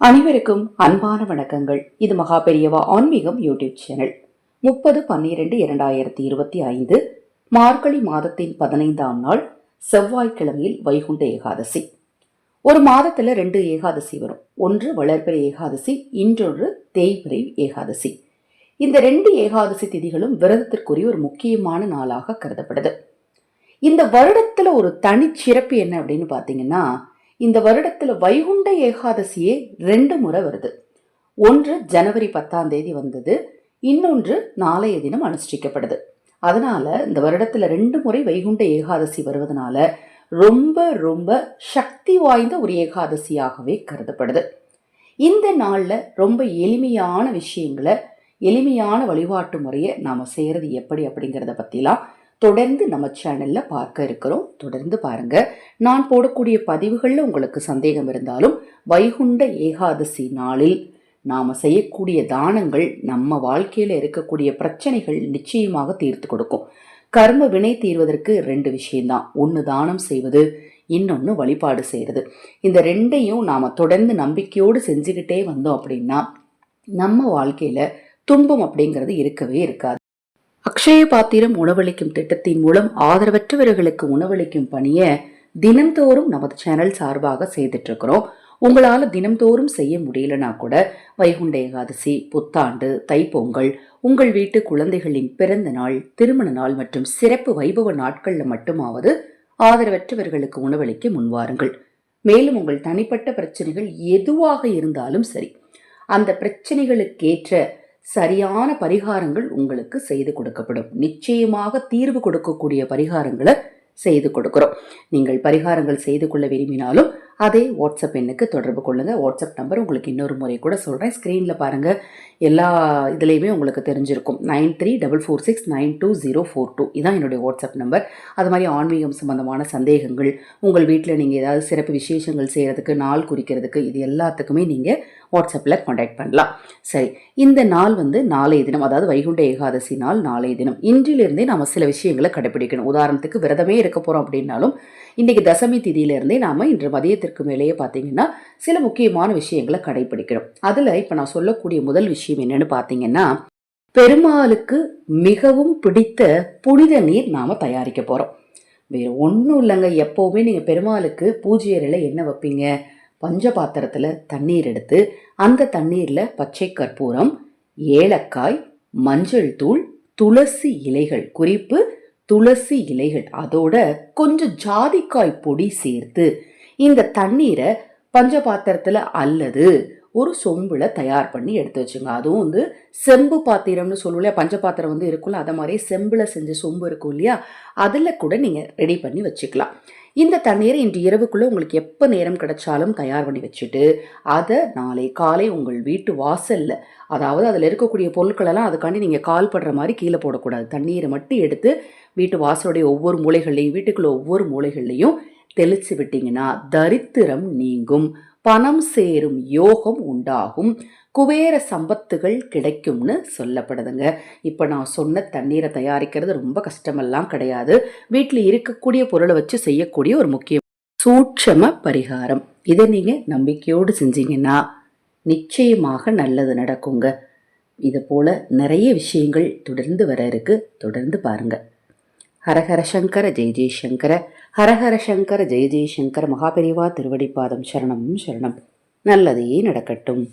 அனைவருக்கும் அன்பான வணக்கங்கள். இது மகா பெரியவா ஆன்மீகம் யூடியூப் சேனல். முப்பது பன்னிரண்டு இரண்டாயிரத்தி இருபத்தி ஐந்து மார்கழி மாதத்தின் பதினைந்தாம் நாள் செவ்வாய்க்கிழமையில் வைகுண்ட ஏகாதசி. ஒரு மாதத்துல ரெண்டு ஏகாதசி வரும். ஒன்று வளர்பிறை ஏகாதசி இன்னொன்று தேய்பிறை ஏகாதசி. இந்த ரெண்டு ஏகாதசி திதிகளும் விரதத்திற்குரிய ஒரு முக்கியமான நாளாக கருதப்படுது. இந்த வருடத்துல ஒரு தனிச்சிறப்பு என்ன அப்படின்னு பார்த்தீங்கன்னா இந்த வருடத்தில் வைகுண்ட ஏகாதசியே ரெண்டு முறை வருது. ஒன்று ஜனவரி பத்தாம் தேதி வந்தது இன்னொன்று நாளைய தினம் அனுஷ்டிக்கப்படுது. அதனால இந்த வருடத்தில் ரெண்டு முறை வைகுண்ட ஏகாதசி வருவதனால ரொம்ப ரொம்ப சக்தி வாய்ந்த ஒரு ஏகாதசியாகவே கருதப்படுது. இந்த நாளில் ரொம்ப எளிமையான விஷயங்களை எளிமையான வழிபாட்டு முறையை நாம் செய்கிறது எப்படி அப்படிங்கிறத பற்றிலாம் தொடர்ந்து நம்ம சேனலில் பார்க்க இருக்கிறோம். தொடர்ந்து பாருங்க. நான் போடக்கூடிய பதிவுகளில் உங்களுக்கு சந்தேகம் இருந்தாலும் வைகுண்ட ஏகாதசி நாளில் நாம் செய்யக்கூடிய தானங்கள் நம்ம வாழ்க்கையில் இருக்கக்கூடிய பிரச்சனைகள் நிச்சயமாக தீர்த்து கொடுக்கும். கர்ம வினை தீர்வதற்கு ரெண்டு விஷயம்தான். ஒன்று தானம் செய்வது இன்னொன்று வழிபாடு செய்கிறது இந்த ரெண்டையும் நாம் தொடர்ந்து நம்பிக்கையோடு செஞ்சுக்கிட்டே வந்தோம் அப்படின்னா நம்ம வாழ்க்கையில் துன்பம் அப்படிங்கிறது இருக்கவே இருக்காது. அக்ஷய பாத்திரம் உணவளிக்கும் திட்டத்தின் மூலம் ஆதரவற்றவர்களுக்கு உணவளிக்கும் பணியை தினம்தோறும் நமது சேனல் சார்பாக செய்துட்டு இருக்கிறோம் உங்களால் தினம்தோறும் செய்ய முடியலனா கூட வைகுண்ட ஏகாதசி புத்தாண்டு தைப்பொங்கல் உங்கள் வீட்டு குழந்தைகளின் பிறந்த நாள் திருமண நாள் மற்றும் சிறப்பு வைபவ நாட்களில் மட்டுமாவது ஆதரவற்றவர்களுக்கு உணவளிக்க முன்வாருங்கள். மேலும் உங்கள் தனிப்பட்ட பிரச்சனைகள் எதுவாக இருந்தாலும் சரி அந்த பிரச்சனைகளுக்கேற்ற சரியான பரிகாரங்கள் உங்களுக்கு செய்து கொடுக்கப்படும். நிச்சயமாக தீர்வு கொடுக்கக்கூடிய பரிகாரங்களை செய்து கொடுக்கிறோம். நீங்கள் பரிகாரங்கள் செய்து கொள்ள விரும்பினாலும் அதே வாட்ஸ்அப் எண்ணுக்கு தொடர்பு கொள்ளுங்கள் வாட்ஸ்அப் நம்பர் உங்களுக்கு இன்னொரு முறை கூட சொல்கிறேன் ஸ்க்ரீனில் பாருங்கள் எல்லா இதுலேயுமே உங்களுக்கு தெரிஞ்சிருக்கும். Nine three double four six nine two zero four two. இதான் என்னுடைய வாட்ஸ்அப் நம்பர் அது மாதிரி ஆன்மீகம் சம்பந்தமான சந்தேகங்கள் உங்கள் வீட்டில் நீங்கள் ஏதாவது சிறப்பு விசேஷங்கள் செய்கிறதுக்கு நாள் குறிக்கிறதுக்கு இது எல்லாத்துக்குமே நீங்கள் வாட்ஸ்அப்பில் காண்டாக்ட் பண்ணலாம். சரி இந்த நாள் வந்து நாளைய தினம் அதாவது வைகுண்ட ஏகாதசி நாள் நாளைய தினம். இன்றிலிருந்தே நம்ம சில விஷயங்களை கடைபிடிக்கணும். உதாரணத்துக்கு விரதமே இருக்க போகிறோம் அப்படின்னாலும் இன்றைக்கி தசமி திதியிலிருந்தே நாம் இன்று விஷயத்திற்கு மேலேயே பார்த்தீங்கன்னா சில முக்கியமான விஷயங்களை கடைபிடிக்கிறோம் அதில் இப்போ நான் சொல்லக்கூடிய முதல் விஷயம் என்னன்னு பார்த்தீங்கன்னா பெருமாளுக்கு மிகவும் பிடித்த புனித நீர் நாம் தயாரிக்க போகிறோம் வேறு ஒன்றும் இல்லைங்க. எப்போவுமே நீங்கள் பெருமாளுக்கு பூஜை அறையில் என்ன வைப்பீங்க? பஞ்ச பாத்திரத்தில் தண்ணீர் எடுத்து அந்த தண்ணீரில் பச்சை கற்பூரம் ஏலக்காய் மஞ்சள் தூள் துளசி இலைகள் குறிப்பு துளசி இலைகள் அதோட கொஞ்சம் ஜாதிக்காய் பொடி சேர்த்து இந்த தண்ணீரை பஞ்ச பாத்திரத்தில் அல்லது ஒரு சொம்பில் தயார் பண்ணி எடுத்து வச்சுங்க. அதுவும் வந்து செம்பு பாத்திரம்னு சொல்லுவோம் இல்லையா? பஞ்ச பாத்திரம் வந்து இருக்கும்ல அதை மாதிரி செம்பில் செஞ்ச சொம்பு இருக்கும் இல்லையா? அதில் கூட நீங்கள் ரெடி பண்ணி வச்சுக்கலாம். இந்த தண்ணீரை இன்று இரவுக்குள்ளே உங்களுக்கு எப்போ நேரம் கிடைச்சாலும் தயார் பண்ணி வச்சுட்டு அதை நாளை காலை உங்கள் வீட்டு வாசலில் அதாவது அதில் இருக்கக்கூடிய பொருட்களெல்லாம் அதுக்காண்டி நீங்கள் கால் படுற மாதிரி கீழே போடக்கூடாது. தண்ணீரை மட்டும் எடுத்து வீட்டு வாசலுடைய ஒவ்வொரு மூலைகள்லையும் வீட்டுக்குள்ள ஒவ்வொரு மூலைகள்லையும் தெளித்து விட்டீங்கன்னா தரித்திரம் நீங்கும். பணம் சேரும் யோகம் உண்டாகும். குபேர சம்பத்துகள் கிடைக்கும்னு சொல்லப்படுதுங்க. இப்போ நான் சொன்ன தண்ணீரை தயாரிக்கிறது ரொம்ப கஷ்டமெல்லாம் கிடையாது. வீட்டில் இருக்கக்கூடிய பொருளை வச்சு செய்யக்கூடிய ஒரு முக்கிய சூட்சம பரிகாரம். இதை நீங்கள் நம்பிக்கையோடு செஞ்சீங்கன்னா நிச்சயமாக நல்லது நடக்குங்க. இது போல் நிறைய விஷயங்கள் தொடர்ந்து வர இருக்கு. தொடர்ந்து பாருங்க. ஹரஹர சங்கர ஜெய் ஜெயசங்கர ஹரஹர சங்கர் ஜெய ஜெயசங்கர மகாபெரிவா திருவடிப்பாதம் சரணம் சரணம். நல்லதே நடக்கட்டும்.